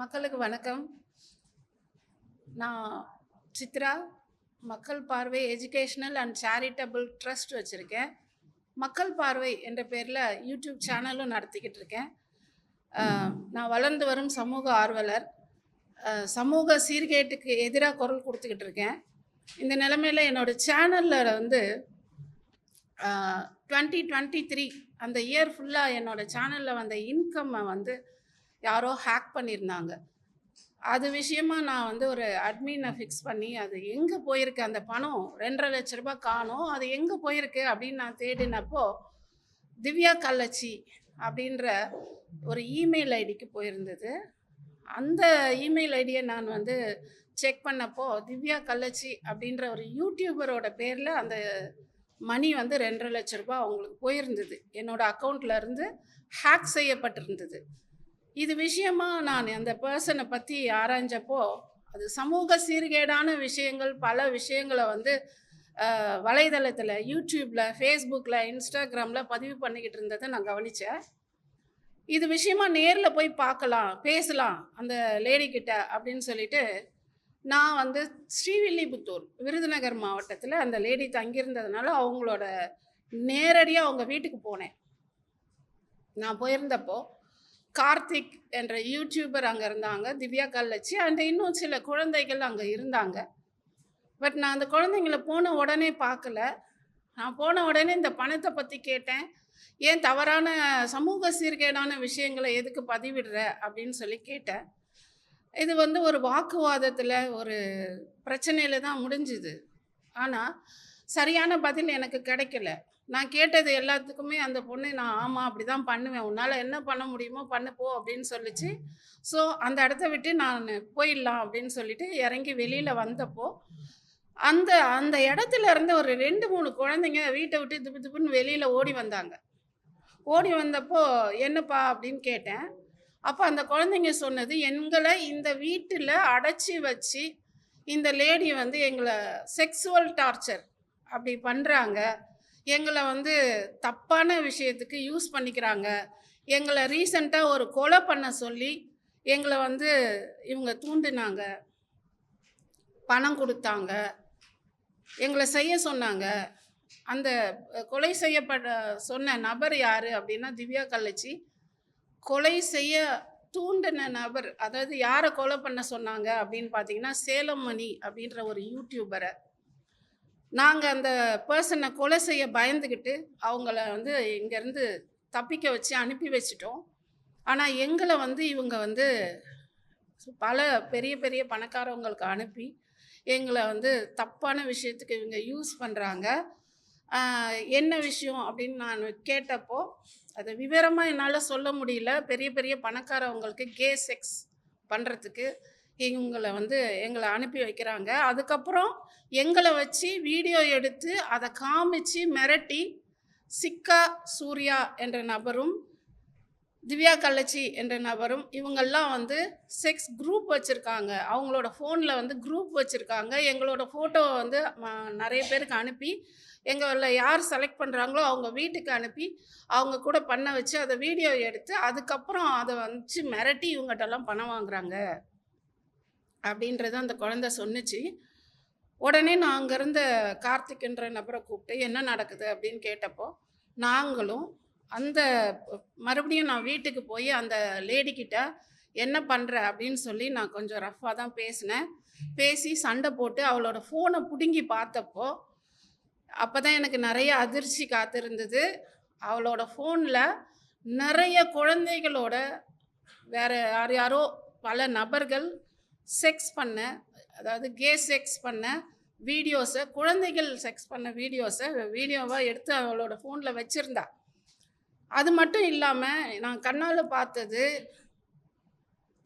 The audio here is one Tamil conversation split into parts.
மக்களுக்கு வணக்கம். நான் சித்ரா மக்கள் பார்வை எஜுகேஷ்னல் அண்ட் சேரிட்டபிள் ட்ரஸ்ட் வச்சுருக்கேன். மக்கள் பார்வை என்ற பேரில் யூடியூப் சேனலும் நடத்திக்கிட்டு இருக்கேன். நான் வளர்ந்து வரும் சமூக ஆர்வலர். சமூக சீர்கேட்டுக்கு எதிராக குரல் கொடுத்துக்கிட்டு இருக்கேன். இந்த நிலமையில் என்னோட சேனலில் வந்து டுவெண்ட்டி டுவெண்ட்டி த்ரீ அந்த இயர் ஃபுல்லாக என்னோட சேனலில் வந்த இன்கம்மை வந்து யாரோ ஹேக் பண்ணியிருந்தாங்க அது விஷயமா நான் வந்து ஒரு அட்மினை ஃபிக்ஸ் பண்ணி அது எங்கே போயிருக்கு அந்த பணம்? ரெண்டரை லட்ச ரூபாய் காணும் அது எங்கே போயிருக்கு அப்படின்னு நான் தேடினப்போ திவ்யா கல்லச்சி அப்படின்ற ஒரு இமெயில் ஐடிக்கு போயிருந்தது. அந்த இமெயில் ஐடியை நான் வந்து செக் பண்ணப்போ திவ்யா கள்ளச்சி அப்படின்ற ஒரு யூடியூபரோட பேரில் அந்த மணி வந்து ரெண்டரை லட்ச ரூபாய் அவங்களுக்கு போயிருந்தது. என்னோடய அக்கௌண்ட்லேருந்து ஹேக் செய்யப்பட்டிருந்தது. இது விஷயமா நான் அந்த பர்சனை பற்றி ஆராய்ஞ்சப்போ அது சமூக சீர்கேடான விஷயங்கள் பல விஷயங்களை வந்து வலைதளத்தில் யூடியூப்பில் ஃபேஸ்புக்கில் இன்ஸ்டாகிராமில் பதிவு பண்ணிக்கிட்டு இருந்ததை நான் கவனித்தேன் இது விஷயமா நேரில் போய் பார்க்கலாம் பேசலாம் அந்த லேடி அப்படின்னு சொல்லிட்டு நான் வந்து ஸ்ரீவில்லிபுத்தூர் விருதுநகர் மாவட்டத்தில் அந்த லேடி தங்கியிருந்ததுனால அவங்களோட நேரடியாக அவங்க வீட்டுக்கு போனேன். நான் போயிருந்தப்போ கார்த்திக் என்ற யூடியூபர் அங்கே இருந்தாங்க திவ்யா கல்லச்சி அண்ட் இன்னும் சில குழந்தைகள் அங்கே இருந்தாங்க. பட் நான் அந்த குழந்தைங்கள போன உடனே பார்க்கல. நான் போன உடனே இந்த பணத்தை பற்றி கேட்டேன். ஏன் தவறான சமூக சீர்கேடான விஷயங்களை எதுக்கு பதிவிடுற? அப்படின்னு சொல்லி கேட்டேன். இது வந்து ஒரு வாக்குவாதத்தில் ஒரு பிரச்சனையில் தான் முடிஞ்சுது. ஆனால் சரியான பதில் எனக்கு கிடைக்கல. நான் கேட்டது எல்லாத்துக்குமே அந்த பொண்ணு நான் ஆமாம் அப்படி தான் பண்ணுவேன். உன்னால் என்ன பண்ண முடியுமோ பண்ணுப்போ அப்படின்னு சொல்லிச்சு. ஸோ அந்த இடத்த விட்டு நான் போயிடலாம் அப்படின்னு சொல்லிட்டு இறங்கி வெளியில் வந்தப்போ அந்த அந்த இடத்துல இருந்து ஒரு ரெண்டு மூணு குழந்தைங்க வீட்டை விட்டு திப்பு திப்புன்னு வெளியில் ஓடி வந்தாங்க. ஓடி வந்தப்போ என்னப்பா? அப்படின்னு கேட்டேன். அப்போ அந்த குழந்தைங்க சொன்னது எங்களை இந்த வீட்டில் அடைச்சி வச்சு இந்த லேடி வந்து எங்களை செக்ஸுவல் டார்ச்சர் அப்படி பண்ணுறாங்க எங்களை வந்து தப்பான விஷயத்துக்கு யூஸ் பண்ணிக்கிறாங்க. எங்களை ரீசண்டாக ஒரு கொலை பண்ண சொல்லி எங்களை வந்து இவங்க தூண்டினாங்க. பணம் கொடுத்தாங்க. எங்களை செய்ய சொன்னாங்க. அந்த கொலை செய்யப்பட சொன்ன நபர் யார் அப்படின்னா திவ்யா கள்ளச்சி. கொலை செய்ய தூண்டின நபர் அதாவது யாரை கொலை பண்ண சொன்னாங்க அப்படின்னு பார்த்தீங்கன்னா சேலம் மணி அப்படின்ற ஒரு யூடியூபரை நாங்கள் அந்த பர்சனை கொலை செய்ய பயந்துக்கிட்டு அவங்கள வந்து இங்கேருந்து தப்பிக்க வச்சு அனுப்பி வச்சிட்டோம். ஆனால் எங்களை வந்து இவங்க வந்து பல பெரிய பெரிய பணக்காரவங்களுக்கு அனுப்பி எங்களை வந்து தப்பான விஷயத்துக்கு இவங்க யூஸ் பண்ணுறாங்க என்ன விஷயம் அப்படின்னு நான் கேட்டப்போ அதை விவரமாக என்னால் சொல்ல முடியல. பெரிய பெரிய பணக்காரவங்களுக்கு கே செக்ஸ் பண்ணுறதுக்கு இவங்களை வந்து எங்களை அனுப்பி வைக்கிறாங்க. அதுக்கப்புறம் எங்களை வச்சு வீடியோ எடுத்து அதை காமிச்சு மிரட்டி சிக்கா சூர்யா என்ற நபரும் திவ்யா கள்ளச்சி என்ற நபரும் இவங்கெல்லாம் வந்து செக்ஸ் குரூப் வச்சுருக்காங்க. அவங்களோட ஃபோனில் வந்து குரூப் வச்சுருக்காங்க. எங்களோட ஃபோட்டோவை வந்து நிறைய பேருக்கு அனுப்பி எங்களில் யார் செலக்ட் பண்ணுறாங்களோ அவங்க வீட்டுக்கு அனுப்பி அவங்க கூட பண்ண வச்சு அதை வீடியோ எடுத்து அதுக்கப்புறம் அதை வந்து மிரட்டி இவங்ககிட்டலாம் பணம் வாங்குறாங்க. அப்படின்றத அந்த குழந்தை சொன்னுச்சு. உடனே நான் அங்கேருந்த கார்த்திக்ன்ற நபரை கூப்பிட்டு என்ன நடக்குது? அப்படின்னு கேட்டப்போ நாங்களும் அந்த மறுபடியும் நான் வீட்டுக்கு போய் அந்த லேடி என்ன பண்ணுற அப்படின்னு சொல்லி நான் கொஞ்சம் ரஃப்பாக தான் பேசினேன். பேசி சண்டை போட்டு அவளோட ஃபோனை பிடுங்கி பார்த்தப்போ அப்போ தான் எனக்கு நிறைய அதிர்ச்சி காத்திருந்தது. அவளோட ஃபோனில் நிறைய குழந்தைகளோட வேறு யார் யாரோ பல நபர்கள் செக்ஸ் பண்ண அதாவது கே செக்ஸ் பண்ண வீடியோஸை குழந்தைகள் செக்ஸ் பண்ண வீடியோஸை வீடியோவாக எடுத்து அவளோட ஃபோனில் வச்சுருந்தா. அது மட்டும் இல்லாமல் நான் கண்ணால் பார்த்தது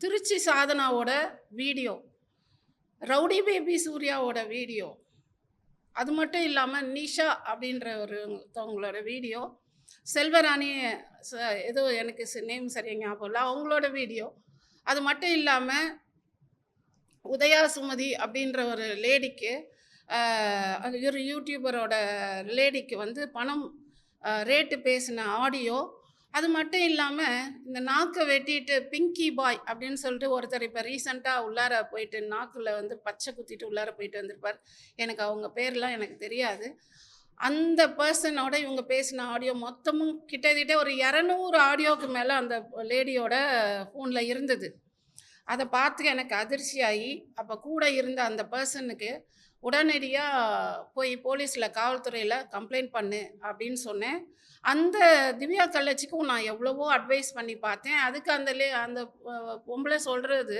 திருச்சி சாதனாவோட வீடியோ ரவுடி பேபி சூர்யாவோட வீடியோ அது மட்டும் இல்லாமல் நிஷா அப்படின்ற ஒரு ஒருத்தவங்களோட வீடியோ செல்வராணி ச- ஏதோ எனக்கு நேம் சரியாக ஞாபகம் இல்லை அவங்களோட வீடியோ. அது மட்டும் இல்லாமல் உதயா சுமதி அப்படின்ற ஒரு லேடிக்கு ஒரு யூடியூபரோட லேடிக்கு வந்து பணம் ரேட்டு பேசின ஆடியோ அது மட்டும் இல்லாமல் இந்த நாக்கை வெட்டிட்டு பிங்கி பாய் அப்படின்னு சொல்லிட்டு ஒருத்தர் இப்போ ரீசண்டாக உள்ளார போயிட்டு நாக்கில் வந்து பச்சை குத்திட்டு உள்ளார போயிட்டு வந்திருப்பார். எனக்கு அவங்க பேர்லாம் எனக்கு தெரியாது. அந்த பர்சனோட இவங்க பேசின ஆடியோ மொத்தமும் கிட்டத்தட்ட ஒரு இரநூறு ஆடியோவுக்கு மேலே அந்த லேடியோட ஃபோனில் இருந்தது. அதை பார்த்து எனக்கு அதிர்ச்சியாகி அப்போ கூட இருந்த அந்த பர்சனுக்கு உடனடியாக போய் போலீஸில் காவல்துறையில் கம்ப்ளைண்ட் பண்ணு அப்படின்னு சொன்னேன். அந்த திவ்யா கள்ளச்சிக்கும் நான் எவ்வளவோ அட்வைஸ் பண்ணி பார்த்தேன். அதுக்கு அந்த லே அந்த பொம்பளை சொல்கிறது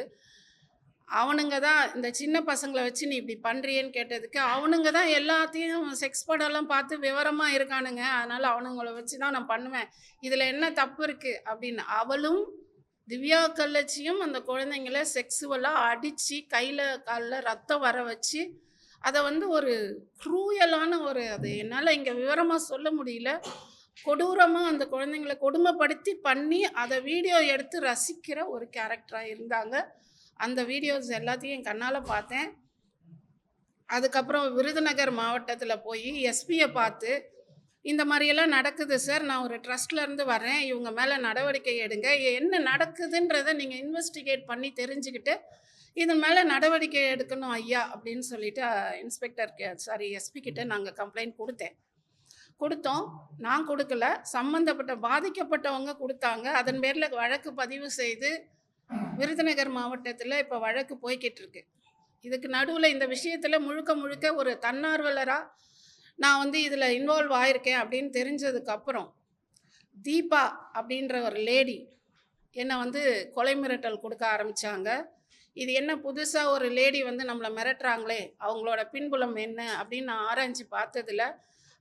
அவனுங்க தான் இந்த சின்ன பசங்களை வச்சு நீ இப்படி பண்ணுறியேன்னு கேட்டதுக்கு அவனுங்க தான் எல்லாத்தையும் செக்ஸ் படம்லாம் பார்த்து விவரமாக இருக்கானுங்க. அதனால் அவனுங்களை வச்சு தான் நான் பண்ணுவேன். இதில் என்ன தப்பு இருக்குது அப்படின்னு அவளும் திவ்யா கள்ளச்சியும் அந்த குழந்தைங்கள செக்ஸுவலாக அடித்து கையில் காலில் ரத்தம் வர வச்சு அதை வந்து ஒரு க்ரூயலான ஒரு அது. என்னால் இங்கே விவரமாக சொல்ல முடியல. கொடூரமாக அந்த குழந்தைங்கள கொடுமைப்படுத்தி பண்ணி அதை வீடியோ எடுத்து ரசிக்கிற ஒரு கேரக்டராக இருந்தாங்க. அந்த வீடியோஸ் எல்லாத்தையும் என் கண்ணால் பார்த்தேன். அதுக்கப்புறம் விருதுநகர் மாவட்டத்தில் போய் எஸ்பியை பார்த்து இந்த மாதிரியெல்லாம் நடக்குது சார். நான் ஒரு ட்ரஸ்ட்லேருந்து வரேன். இவங்க மேலே நடவடிக்கை எடுங்க. என்ன நடக்குதுன்றதை நீங்கள் இன்வெஸ்டிகேட் பண்ணி தெரிஞ்சுக்கிட்டு இதன் மேலே நடவடிக்கை எடுக்கணும் ஐயா அப்படின்னு சொல்லிட்டு இன்ஸ்பெக்டர் சாரி எஸ்பி கிட்ட நாங்கள் கம்ப்ளைண்ட் கொடுத்தேன். கொடுத்தோம். நான் கொடுக்கல. சம்மந்தப்பட்ட பாதிக்கப்பட்டவங்க கொடுத்தாங்க. அதன் பேரில் வழக்கு பதிவு செய்து விருதுநகர் மாவட்டத்தில் இப்போ வழக்கு போய்கிட்டு இருக்கு. இதுக்கு நடுவில் இந்த விஷயத்தில் முழுக்க முழுக்க ஒரு தன்னார்வலராக நான் வந்து இதில் இன்வால்வ் ஆயிருக்கேன் அப்படின்னு தெரிஞ்சதுக்கப்புறம் தீபா அப்படின்ற ஒரு லேடி என்னை வந்து கொலை மிரட்டல் கொடுக்க ஆரம்பித்தாங்க இது என்ன புதுசாக ஒரு லேடி வந்து நம்மளை மிரட்டுறாங்களே அவங்களோட பின்புலம் என்ன அப்படின்னு நான் ஆராய்ச்சி பார்த்ததுல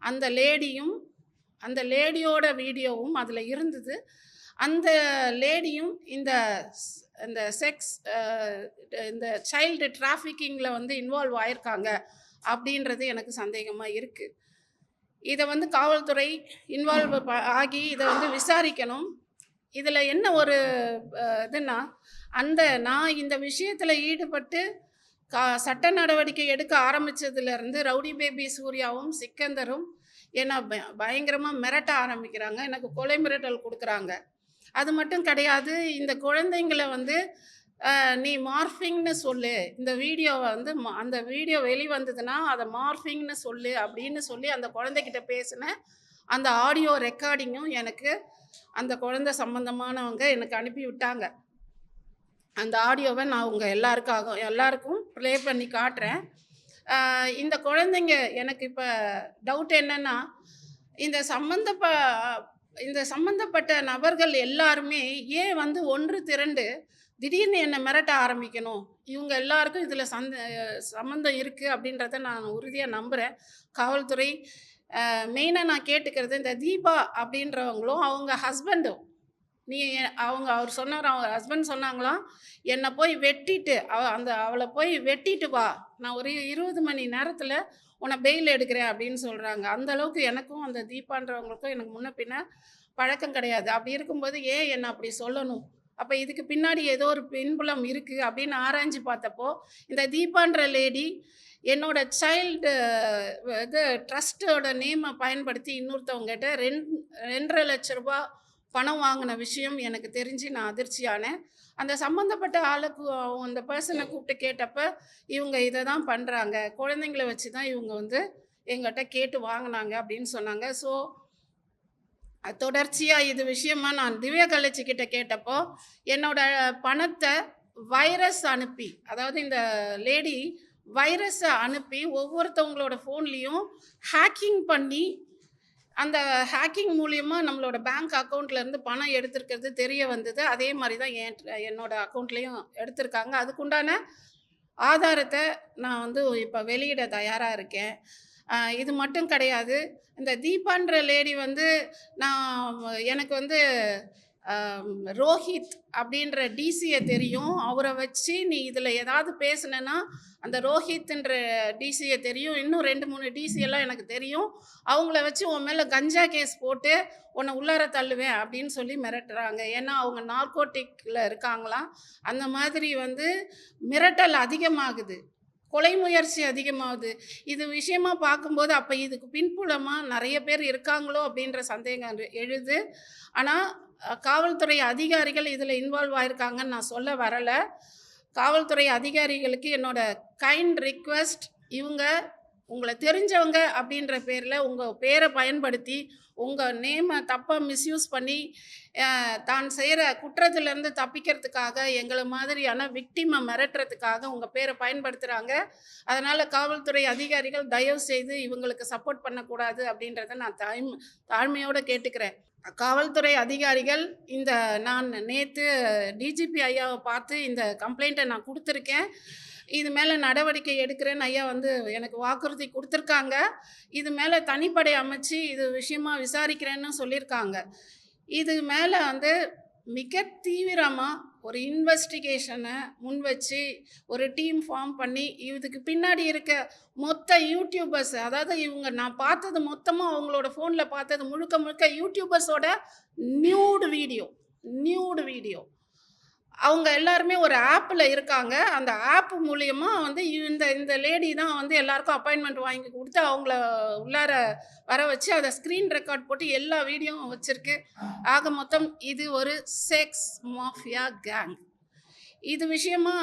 அந்த லேடியும் அந்த லேடியோட வீடியோவும் அதில் இருந்தது. அந்த லேடியும் இந்த இந்த செக்ஸ் இந்த சைல்டு டிராஃபிக்கிங்கில் வந்து இன்வால்வ் ஆயிருக்காங்க அப்படின்றது எனக்கு சந்தேகமாக இருக்குது இதை வந்து காவல்துறை இன்வால்வ் ஆகி இதை வந்து விசாரிக்கணும். இதில் என்ன ஒரு இதுன்னா அந்த நான் இந்த விஷயத்தில் ஈடுபட்டு கா சட்ட நடவடிக்கை எடுக்க ஆரம்பித்ததுலேருந்து ரவுடி பேபி சூர்யாவும் சிக்கந்தரும் என்னை ப பயங்கரமாக மிரட்ட ஆரம்பிக்கிறாங்க. எனக்கு கொலை மிரட்டல் கொடுக்குறாங்க. அது மட்டும் கிடையாது இந்த குழந்தைங்களை வந்து நீ மார்ஃபிங்னு சொல்லு. இந்த வீடியோவை வந்து ம- அந்த வீடியோ வெளிவந்ததுன்னா அதை மார்ஃபிங்னு சொல்லு அப்படின்னு சொல்லி அந்த குழந்தைகிட்ட பேசின அந்த ஆடியோ ரெக்கார்டிங்கும் எனக்கு அந்த குழந்தை சம்மந்தமானவங்க எனக்கு அனுப்பி விட்டாங்க அந்த ஆடியோவை நான் உங்கள் எல்லாருக்காக எல்லாருக்கும் ப்ளே பண்ணி காட்டுறேன். இந்த குழந்தைங்க எனக்கு இப்போ டவுட் என்னென்னா இந்த சம்மந்தப்ப இந்த சம்மந்தப்பட்ட நபர்கள் எல்லாருமே ஏன் வந்து ஒன்று திரண்டு திடீர்னு என்னை மிரட்ட ஆரம்பிக்கணும்? இவங்க எல்லாருக்கும் இதில் சந்த சம்மந்தம் இருக்குது அப்படின்றத நான் உறுதியாக நம்புகிறேன் காவல்துறை மெயினாக நான் கேட்டுக்கிறது இந்த தீபா அப்படின்றவங்களும் அவங்க ஹஸ்பண்டும் நீ அவங்க அவர் சொன்னார் அவங்க ஹஸ்பண்ட் சொன்னாங்களாம் என்னை போய் வெட்டிட்டு அவ அந்த அவளை போய் வெட்டிட்டு வா. நான் ஒரு இருபது மணி நேரத்தில் உன்னை பெயில் எடுக்கிறேன் அப்படின்னு சொல்கிறாங்க அந்த அளவுக்கு எனக்கும் அந்த தீபான்றவங்களுக்கும் எனக்கு முன்ன பின்ன பழக்கம் கிடையாது. அப்படி இருக்கும்போது ஏன் என்னை அப்படி சொல்லணும்? அப்போ இதுக்கு பின்னாடி ஏதோ ஒரு பின்புலம் இருக்குது அப்படின்னு ஆராய்ஞ்சு பார்த்தப்போ இந்த தீபான்ற லேடி என்னோட சைல்டு இது ட்ரஸ்ட்டோட நேமை பயன்படுத்தி இன்னொருத்தவங்ககிட்ட ரெண்டு ரெண்டரை லட்ச ரூபா பணம் வாங்கின விஷயம் எனக்கு தெரிஞ்சு நான் அதிர்ச்சியானேன் அந்த சம்மந்தப்பட்ட ஆளுக்கு அந்த பர்சனை கூப்பிட்டு கேட்டப்ப இவங்க இதை தான் பண்ணுறாங்க குழந்தைங்கள வச்சு தான் இவங்க வந்து எங்கிட்ட கேட்டு வாங்கினாங்க அப்படின்னு சொன்னாங்க. ஸோ தொடர்ச்சியாக இது விஷயமா நான் திவ்ய கலைச்சிக்கிட்ட கிட்ட கேட்டப்போ என்னோட பணத்தை வைரஸ் அனுப்பி அதாவது இந்த லேடி வைரஸை அனுப்பி ஒவ்வொருத்தவங்களோட ஃபோன்லேயும் ஹேக்கிங் பண்ணி அந்த ஹேக்கிங் மூலியமா நம்மளோட பேங்க் அக்கௌண்ட்லேருந்து பணம் எடுத்திருக்கிறது தெரிய வந்தது. அதே மாதிரி தான் என் என்னோட அக்கௌண்ட்லேயும் எடுத்திருக்காங்க. அதுக்குண்டான ஆதாரத்தை நான் வந்து இப்போ வெளியிட தயாராக இருக்கேன். இது மட்டும் கிடையாது. இந்த தீபான்ற லேடி வந்து நான் எனக்கு வந்து ரோஹித் அப்படின்ற டிசியை தெரியும். அவரை வச்சு நீ இதில் ஏதாவது பேசுனேன்னா அந்த ரோஹித்ன்ற டிசியை தெரியும். இன்னும் ரெண்டு மூணு டிசியெல்லாம் எனக்கு தெரியும். அவங்கள வச்சு உன் மேலே கஞ்சா கேஸ் போட்டு உன்னை உள்ளார தள்ளுவேன் அப்படின்னு சொல்லி மிரட்டுறாங்க. ஏன்னா அவங்க நார்கோட்டிக்கில் இருக்காங்களாம் அந்த மாதிரி வந்து மிரட்டல் அதிகமாகுது. கொலை முயற்சி அதிகமாகுது. இது விஷயமா பார்க்கும்போது அப்போ இதுக்கு பின்புலமாக நிறைய பேர் இருக்காங்களோ அப்படின்ற சந்தேகம் எழுது. ஆனால் காவல்துறை அதிகாரிகள் இதில் இன்வால்வ் ஆயிருக்காங்கன்னு நான் சொல்ல வரலை. காவல்துறை அதிகாரிகளுக்கு என்னோடய கைண்ட் ரிக்வெஸ்ட் இவங்க உங்களை தெரிஞ்சவங்க அப்படின்ற பேரில் உங்கள் பேரை பயன்படுத்தி உங்கள் நேமை தப்பாக மிஸ்யூஸ் பண்ணி தான் செய்கிற குற்றத்திலேருந்து தப்பிக்கிறதுக்காக எங்களை மாதிரியான விக்டிமை மிரட்டுறதுக்காக உங்கள் பேரை பயன்படுத்துகிறாங்க அதனால் காவல்துறை அதிகாரிகள் தயவு செய்து இவங்களுக்கு சப்போர்ட் பண்ணக்கூடாது அப்படின்றத நான் தாய் தாழ்மையோடு கேட்டுக்கிறேன். காவல்துறை அதிகாரிகள் இந்த நான் நேற்று டிஜிபி ஐயாவை பார்த்து இந்த கம்ப்ளைண்ட்டை நான் கொடுத்துருக்கேன். இது மேலே நடவடிக்கை எடுக்கிறேன்னு ஐயா வந்து எனக்கு வாக்குறுதி கொடுத்துருக்காங்க. இது மேலே தனிப்படை அமைச்சு இது விஷயமா விசாரிக்கிறேன்னு சொல்லியிருக்காங்க. இது மேலே வந்து மிக தீவிரமாக ஒரு இன்வெஸ்டிகேஷனை முன் வச்சு ஒரு டீம் ஃபார்ம் பண்ணி இதுக்கு பின்னாடி இருக்க மொத்த யூடியூபர்ஸ் அதாவது இவங்க நான் பார்த்தது மொத்தமாக அவங்களோட ஃபோனில் பார்த்தது முழுக்க முழுக்க யூடியூபர்ஸோட நியூடு வீடியோ நியூடு வீடியோ அவங்க எல்லாருமே ஒரு ஆப்பில் இருக்காங்க. அந்த ஆப் மூலயமா வந்து இந்த இந்த லேடி தான் வந்து எல்லாருக்கும் அப்பாயின்மெண்ட் வாங்கி கொடுத்து அவங்கள உள்ளார வர வச்சு அதை ஸ்க்ரீன் ரெக்கார்ட் போட்டு எல்லா வீடியோவும் வச்சுருக்கு. ஆக மொத்தம் இது ஒரு செக்ஸ் மாஃபியா கேங். இது விஷயமா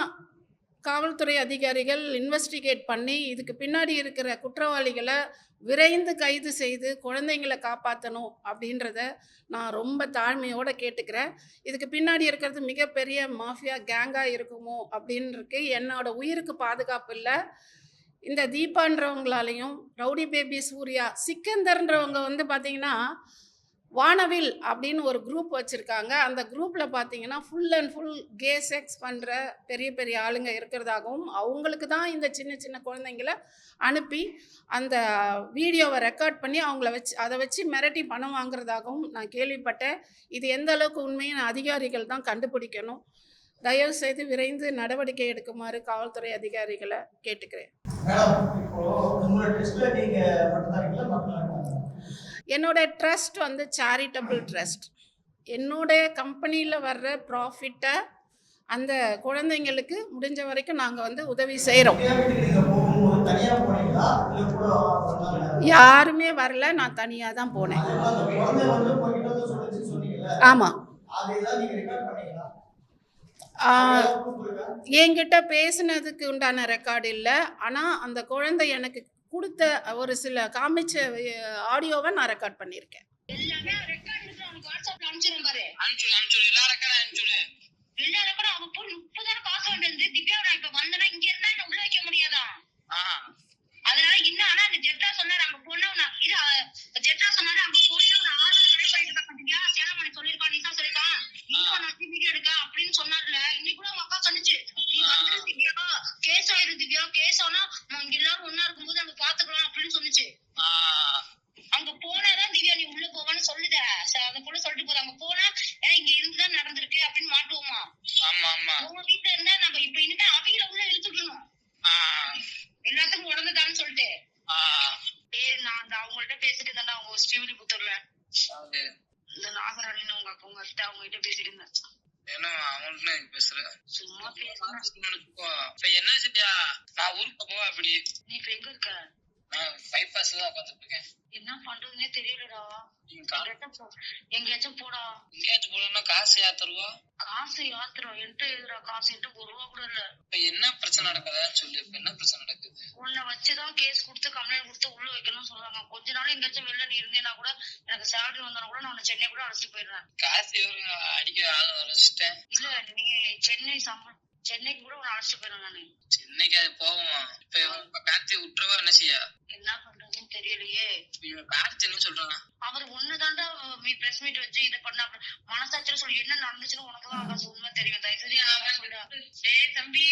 காவல்துறை அதிகாரிகள் இன்வெஸ்டிகேட் பண்ணி இதுக்கு பின்னாடி இருக்கிற குற்றவாளிகளை விரைந்து கைது செய்து குழந்தைங்களை காப்பாற்றணும் அப்படின்றத நான் ரொம்ப தாழ்மையோடு கேட்டுக்கிறேன். இதுக்கு பின்னாடி இருக்கிறது மிகப்பெரிய மாஃபியா கேங்காக இருக்குமோ அப்படின்னு என்னோட உயிருக்கு பாதுகாப்பு இல்லை. இந்த தீபான்றவங்களாலையும் ரவுடி பேபி சூர்யா சிக்கந்தர்ன்றவங்க வந்து பார்த்திங்கன்னா வானவில் அப்படின்னு ஒரு குரூப் வச்சுருக்காங்க. அந்த குரூப்பில் பார்த்தீங்கன்னா full and full gay sex பண்ணுற பெரிய பெரிய ஆளுங்க இருக்கிறதாகவும் அவங்களுக்கு தான் இந்த சின்ன சின்ன குழந்தைங்கள அனுப்பி அந்த வீடியோவை ரெக்கார்ட் பண்ணி அவங்கள வச்சு அதை வச்சு மிரட்டி பணம் வாங்குறதாகவும் நான் கேள்விப்பட்டேன். இது எந்த அளவுக்கு உண்மையான அதிகாரிகள் தான் கண்டுபிடிக்கணும். தயவு செய்து விரைந்து நடவடிக்கை எடுக்குமாறு காவல்துறை அதிகாரிகளை கேட்டுக்கிறேன். என்னோட ட்ரஸ்ட் வந்து சேரிட்டபிள் ட்ரஸ்ட் என்னோட கம்பெனியில் வர்ற ப்ராஃபிட்டை அந்த குழந்தைங்களுக்கு முடிஞ்ச வரைக்கும் நாங்கள் வந்து உதவி செய்கிறோம் யாருமே வரல நான் தனியாக தான் போனேன். ஆமாம்? என்கிட்ட பேசுனதுக்கு உண்டான ரெக்கார்டு இல்லை. ஆனால் அந்த குழந்தை எனக்கு கொடுத்த ஒரு சில காமிச்ச ஆடியோவை நான் ரெக்கார்ட் பண்ணியிருக்கேன். அனுப்பிச்சுடு எல்லா ரெக்கார்டும் அனுப்பிச்சுடு. எல்லா ரெக்கார்டும் அவன் போய் முப்பதாயிரம் காசு வந்து திவ்யா நான் இப்ப வந்தேன்னா இங்க இருந்தா என்ன உள்ள வைக்க முடியாதா ஆ அதனால இன்னும் ஆனா அந்த ஜெட்டா சொன்னாரு அங்க போனா நான் இது அஹ், ஜெட்டா சொன்னாரு அங்க போய் ஒரு ஆறு கடை பண்ணிட்டு இருக்க பாத்தீங்களா சேலமணி சொல்லிருக்கான் நிசா சொல்லிருக்கான் இன்னும் நான் வீடியோ எடுக்க அப்படின்னு சொன்னார்ல இன்னைக்கு கூட உங்க அக்கா சொன்னுச்சு நீ வந்துரு திவ்யா கேஸ் ஆயிரும் திவ்யா கேஸ் ஆனா நம்ம எல்லாரும் ஒன்னா இருக்கும்போது அங்க பாத்துக்கலாம் அப்படின்னு சொன்னுச்சு ஆ அங்க போனாதான் திவ்யா நீ உள்ள போவான்னு சொல்லுத ச- அந்த பொண்ணு சொல்லிட்டு போகுது அங்க போனா ஏன்னா இங்க இருந்துதான் நடந்திருக்கு அப்படின்னு மாட்டுவோமா ஆமா ஆமா உங்க வீட்டுல இருந்தா நம்ம இப்ப இனிமே அவங்கள உள்ள இழுத்துக்கணும் ஆ எல்லாத்துக்கும் உடந்துதான்னு சொல்லிட்டு ஆ ஏய் நான் அந்த அவங்கள்ட்ட பேசிட்டு இருந்தேன் அவங்க ஸ்ரீவில்லிபுத்தூர்ல அது இந்த நாகராணின்னு உங்க அக்கா உங்க அத்தை அவங்க கிட்ட பேசிட்டு இருந்தேன். என்ன அவங்கள்ட்ட நீ பேசுற சும்மா பேசுறேன். என்ன சரியா நான் ஊருக்கு அப்படி? நீ இப்ப எங்க இருக்க? நான் பைபாஸ் தான் உட்காந்துட்டு இருக்கேன் என்ன பண்றதுன்னே தெரியலடா. நீங்க எங்கேயாச்சும் போடா. எங்கேயாச்சும் போகணும்னா காசு யார் தருவா? காசு யாத்திரம் என்கிட்ட எதுடா? காசு என்கிட்ட ஒரு ரூபா கூட இல்ல. இப்ப என்ன பிரச்சனை நடக்குதுன்னு சொல்லு இப்ப என்ன பிரச்சனை நடக்குது? உன்னை வச்சுதான் கேஸ் கொடுத்து கம்ப்ளைண்ட் கொடுத்து உள்ள வைக்கணும்னு சொல்றாங்க. கொஞ்ச நாள் எங்கேயாச்சும் வெளில நீ இருந்தேன்னா கூட எனக்கு சேலரி வந்தாலும் கூட நான் சென்னை கூட அழைச்சிட்டு போயிடுறேன் காசு அடிக்க ஆள் வர வச்சுட்டேன் இல்ல நீ சென்னை சம்ப சென்னைக்கு கூட உன்னை அழைச்சிட்டு போயிடுறேன் நானு. சென்னைக்கு அது போவோம்? இப்ப இப்ப கார்த்தியை விட்டுறவா என்ன செய்யா? என்ன பண்றதுன்னு தெரியலையே. இவன் கார்த்தி என்ன சொல்றான் அவர் ஒண்ணுதான்டா மீ பிரஸ் மீட் வச்சு இதை பண்ண மனசாட்சியில சொல்லி என்ன நடந்துச்சுன்னு உனக்கு தான் ஆகாசு உண்மை தெரியும். தயவு செஞ்சு அவன் சொல்றா. டேய் தம்பி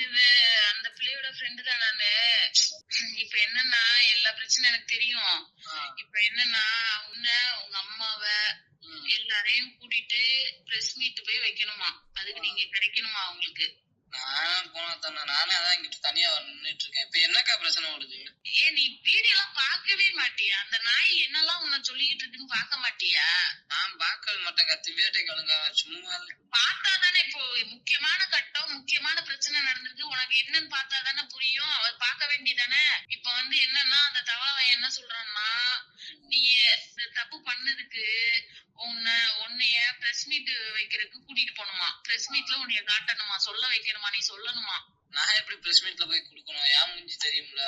இது அந்த பிள்ளையோட ஃப்ரெண்டு தான் நானு. இப்ப என்னன்னா எல்லா பிரச்சனையும் எனக்கு தெரியும். இப்ப என்னன்னா உன்ன உங்க அம்மாவ. எல்லாரையும் கூட்டிட்டு பிரஸ் மீட் போய் வைக்கணுமா? அதுக்கு நீங்க கிடைக்கணுமா அவங்களுக்கு? நான் போனா தானே நானே அதான் இங்கிட்டு தனியா நின்னுட்டு இருக்கேன் இப்ப என்னக்கா பிரச்சனை ஓடுது ஏன் நீ வீடியோ எல்லாம் பார்க்கவே மாட்டியா? அந்த நாய் என்னெல்லாம் உன்னை சொல்லிட்டு இருக்குன்னு பார்க்க மாட்டியா? நான் பார்க்க மாட்டேன் கத்தி. வேட்டை கழுங்க சும்மா இல்ல. பார்த்தாதானே இப்போ முக்கியமான கட்டம் முக்கியமான பிரச்சனை நடந்திருக்கு. உனக்கு என்னன்னு பார்த்தா தானே புரியும். அவ பார்க்க வேண்டியதானே? இப்ப வந்து என்னன்னா அந்த தவளவன் என்ன சொல்றான்னா நீ இந்த தப்பு பண்ணதுக்கு உன்னை உன்னைய பிரஸ் மீட் வைக்கிறதுக்கு கூட்டிட்டு போகணுமா? பிரஸ் மீட்ல உன்னைய காட்டணுமா? சொல்ல வைக்கணுமா? நீ சொல்லணுமா? நான் எப்படி பிரஸ் மீட்ல போய் கொடுக்கணும்? ஏன் மூஞ்சி தெரியும்ல?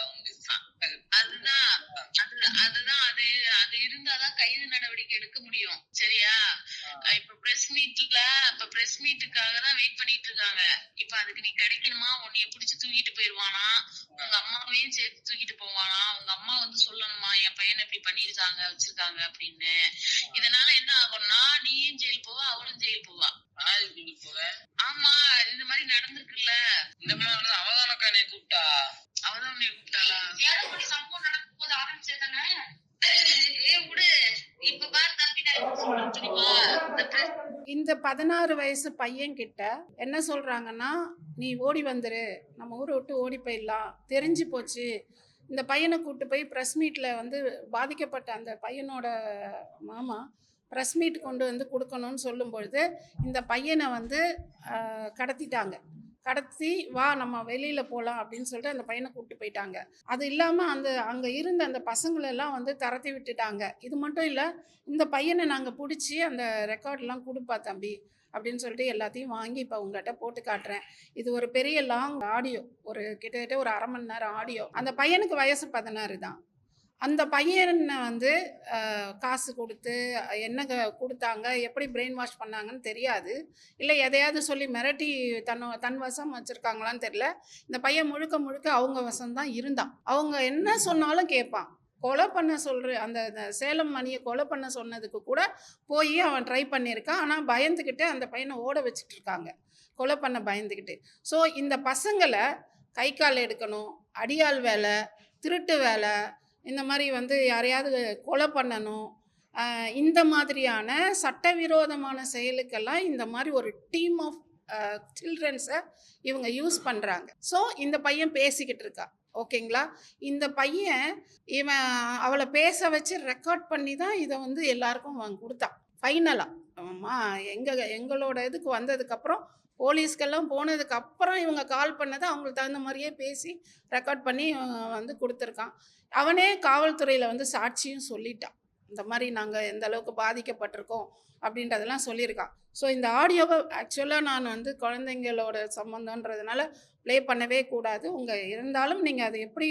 அதுதான். அது அதுதான். அது அது இருந்தாதான் கைது நடவடிக்கை எடுக்க முடியும். சரியா? இப்ப பிரஸ் மீட்ல இப்ப பிரஸ் மீட்டுக்காக தான் வெயிட் பண்ணிட்டு இருக்காங்க. இப்ப அதுக்கு நீ கிடைக்கணுமா? உன்னைய புடிச்சு தூக்கிட்டு போயிருவானா? உங்க அம்மாவையும் சேர்த்து தூக்கிட்டு போவானா? உங்க அம்மா வந்து சொல்லணுமா என் பையனை இப்படி வச்சிருக்காங்க அப்படின்னு. இதனால என்ன ஆகும்னா நீயும் ஜெயில் போவ அவளும் ஜெயில் போவா. ஆமா இந்த மாதிரி நடந்திருக்குல்ல. இந்த மாதிரி அவதானக்கா என்னை கூப்பிட்டா? அவதான் உன்னை கூப்பிட்டாளா ஏழப்படி சம்பவம் நடக்கும் போது தெரியுமா? இந்த பதினாறு வயசு பையன் கிட்ட என்ன சொல்கிறாங்கன்னா நீ ஓடி வந்துரு. நம்ம ஊரை விட்டு ஓடி போயிடலாம். தெரிஞ்சு போச்சு. இந்த பையனை கூப்பிட்டு போய் ப்ரெஸ் மீட்டில் வந்து பாதிக்கப்பட்ட அந்த பையனோட மாமா ப்ரெஸ் மீட் கொண்டு வந்து கொடுக்கணும்னு சொல்லும்பொழுது இந்த பையனை வந்து கடத்திட்டாங்க. கடத்தி வா நம்ம வெளியில் போகலாம் அப்படின்னு சொல்லிட்டு அந்த பையனை கூப்பிட்டு போயிட்டாங்க. அது இல்லாமல் அந்த அங்கே இருந்த அந்த பசங்களெல்லாம் வந்து தரத்தி விட்டுட்டாங்க. இது மட்டும் இல்லை இந்த பையனை நாங்கள் பிடிச்சி அந்த ரெக்கார்ட்லாம் கொடுப்பா தம்பி. அப்படின்னு சொல்லிட்டு எல்லாத்தையும் வாங்கி இப்போ உங்கள்கிட்ட போட்டு காட்டுறேன். இது ஒரு பெரிய லாங் ஆடியோ ஒரு கிட்டத்தட்ட ஒரு அரை மணி நேரம் ஆடியோ அந்த பையனுக்கு வயசு பதினாறு தான். அந்த பையனை வந்து காசு கொடுத்து என்ன க- கொடுத்தாங்க எப்படி பிரெயின் வாஷ் பண்ணாங்கன்னு தெரியாது. இல்லை எதையாவது சொல்லி மிரட்டி தன் தன் வசம் வச்சுருக்காங்களான்னு தெரியல. இந்த பையன் முழுக்க முழுக்க அவங்க வசம்தான் இருந்தான். அவங்க என்ன சொன்னாலும் கேட்பான். கொலை பண்ண சொல்கிற அந்த சேலம் மணியை கொலை பண்ண சொன்னதுக்கு கூட போய் அவன் ட்ரை பண்ணியிருக்கான். ஆனால் பயந்துக்கிட்டு அந்த பையனை ஓட வச்சுட்டு இருக்காங்க கொலை பண்ண பயந்துக்கிட்டு ஸோ இந்த பசங்களை கை கால் எடுக்கணும் அடியாள் வேலை திருட்டு வேலை இந்த மாதிரி வந்து யாரையாவது கொலை பண்ணணும் இந்த மாதிரியான சட்டவிரோதமான செயலுக்கெல்லாம் இந்த மாதிரி ஒரு டீம் ஆஃப் சில்ட்ரன்ஸை இவங்க யூஸ் பண்ணுறாங்க ஸோ இந்த பையன் பேசிக்கிட்டு இருக்கா ஓகேங்களா? இந்த பையன் இவன் அவளை பேச வச்சு ரெக்கார்ட் பண்ணி தான் இதை வந்து எல்லாருக்கும் அவன் கொடுத்தான். ஃபைனலாக ஆமா எங்கள் எங்களோட இதுக்கு வந்ததுக்கப்புறம் போலீஸ்க்கெல்லாம் போனதுக்கப்புறம் இவங்க கால் பண்ணதை அவங்களுக்கு தகுந்த மாதிரியே பேசி ரெக்கார்ட் பண்ணி வந்து கொடுத்துருக்கான். அவனே காவல்துறையில் வந்து சாட்சியும் சொல்லிட்டான். இந்த மாதிரி நாங்கள் எந்த அளவுக்கு பாதிக்கப்பட்டிருக்கோம் அப்படின்றதெல்லாம் சொல்லியிருக்கான் ஸோ இந்த ஆடியோவை ஆக்சுவலாக நான் வந்து குழந்தைங்களோட சம்மந்தன்றதுனால ப்ளே பண்ணவே கூடாது. உங்கள் இருந்தாலும் நீங்கள் அதை எப்படி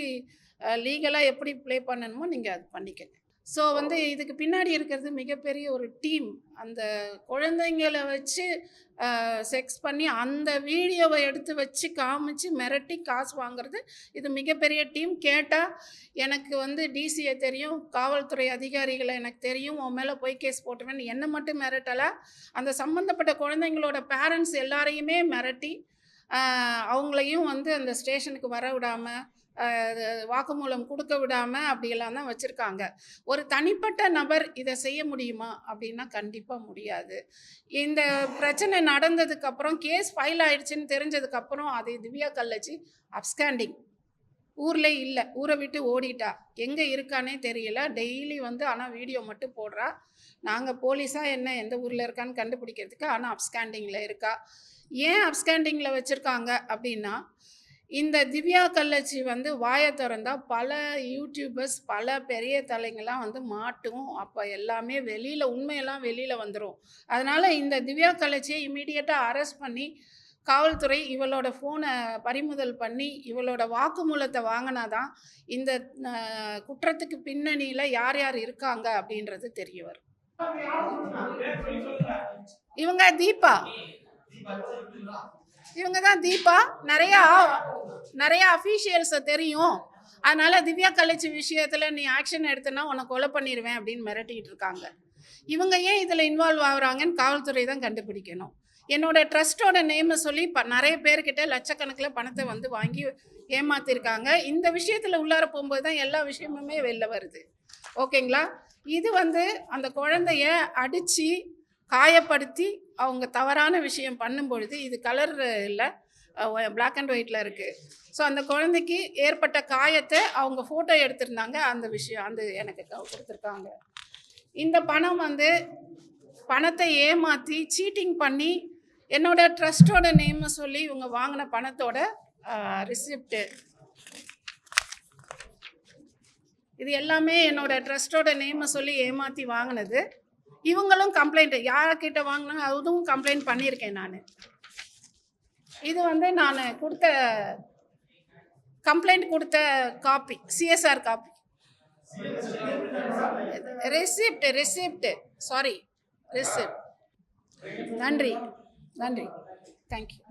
லீகலாக எப்படி ப்ளே பண்ணணுமோ நீங்கள் அது பண்ணிக்கங்க. ஸோ வந்து இதுக்கு பின்னாடி இருக்கிறது மிகப்பெரிய ஒரு டீம் அந்த குழந்தைங்களை வச்சு செக்ஸ் பண்ணி அந்த வீடியோவை எடுத்து வச்சு காமிச்சு மிரட்டி காசு வாங்குறது இது மிகப்பெரிய டீம் கேட்டால் எனக்கு வந்து டிசியை தெரியும் காவல்துறை அதிகாரிகளை எனக்கு தெரியும் உன் மேலே போய் கேஸ் போட்டுவேன் என்னை மட்டும் மிரட்டலை. அந்த சம்மந்தப்பட்ட குழந்தைங்களோட பேரண்ட்ஸ் எல்லாரையுமே மிரட்டி அவங்களையும் வந்து அந்த ஸ்டேஷனுக்கு வர விடாமல் வாக்குமூலம் கொடுக்க விடாமல் அப்படியெல்லாம் தான் வச்சுருக்காங்க. ஒரு தனிப்பட்ட நபர் இதை செய்ய முடியுமா? அப்படின்னா கண்டிப்பாக முடியாது. இந்த பிரச்சனை நடந்ததுக்கப்புறம் கேஸ் ஃபைல் ஆயிடுச்சுன்னு தெரிஞ்சதுக்கப்புறம் அது திவ்யா கல்லச்சி அப்ஸ்காண்டிங் ஊரில் இல்லை ஊரை விட்டு ஓடிட்டா. எங்கே இருக்கானே தெரியல. டெய்லி வந்து ஆனால் வீடியோ மட்டும் போடுறா. நாங்கள் போலீஸாக என்ன எந்த ஊரில் இருக்கான்னு கண்டுபிடிக்கிறதுக்கு ஆனால் அப்ஸ்காண்டிங்கில் இருக்கா. ஏன் அப்ஸ்காண்டிங்கில் வச்சுருக்காங்க அப்படின்னா இந்த திவ்யா கல்லச்சி வந்து வாயை திறந்தால் பல யூடியூபர்ஸ் பல பெரிய தலைங்கள்லாம் வந்து மாட்டும். அப்போ எல்லாமே வெளியில் உண்மையெல்லாம் வெளியில் வந்துடும் அதனால் இந்த திவ்யா கல்லச்சியை இமீடியட்டாக அரெஸ்ட் பண்ணி காவல்துறை இவளோட ஃபோனை பறிமுதல் பண்ணி இவளோட வாக்குமூலத்தை வாங்கினாதான் இந்த குற்றத்துக்கு பின்னணியில் யார் யார் இருக்காங்க அப்படின்றது தெரிய வரும். இவங்க தீபா. இவங்க தான் தீபா. நிறையா நிறையா அஃபீஷியல்ஸை தெரியும். அதனால் திவ்யா கலைச்சி விஷயத்தில் நீ ஆக்ஷன் எடுத்தனா உன்னை கொலை பண்ணிடுவேன் அப்படின்னு மிரட்டிகிட்டு இருக்காங்க. இவங்க ஏன் இதில் இன்வால்வ் ஆகுறாங்கன்னு காவல்துறை தான் கண்டுபிடிக்கணும். என்னோட ட்ரஸ்ட்டோட நேமை சொல்லி ப நிறைய பேர்கிட்ட லட்சக்கணக்கில் பணத்தை வந்து வாங்கி ஏமாத்திருக்காங்க. இந்த விஷயத்தில் உள்ளார போகும்போது தான் எல்லா விஷயமுமே வெளில வருது. ஓகேங்களா? இது வந்து அந்த குழந்தைய அடித்து காயப்படுத்தி அவங்க தவறான விஷயம் பண்ணும்பொழுது இது கலர் இல்லை. பிளாக் அண்ட் ஒயிட்டில் இருக்குது ஸோ அந்த குழந்தைக்கு ஏற்பட்ட காயத்தை அவங்க ஃபோட்டோ எடுத்திருந்தாங்க. அந்த விஷயம் அந்த எனக்கு கொடுத்துருக்காங்க. இந்த பணம் வந்து பணத்தை ஏமாற்றி சீட்டிங் பண்ணி என்னோட ட்ரஸ்ட்டோட நேமை சொல்லி இவங்க வாங்கின பணத்தோட ரிசிப்ட்டு இது எல்லாமே என்னோட ட்ரஸ்ட்டோட நேமை சொல்லி ஏமாற்றி வாங்கினது. இவங்களும் கம்ப்ளைண்ட் யார்கிட்ட வாங்கினாங்க அதுவும் கம்ப்ளைண்ட் பண்ணியிருக்கேன் நான். இது வந்து நான் கொடுத்த கம்ப்ளைண்ட் கொடுத்த copy CSR copy receipt receipt sorry receipt நன்றி நன்றி. Thank you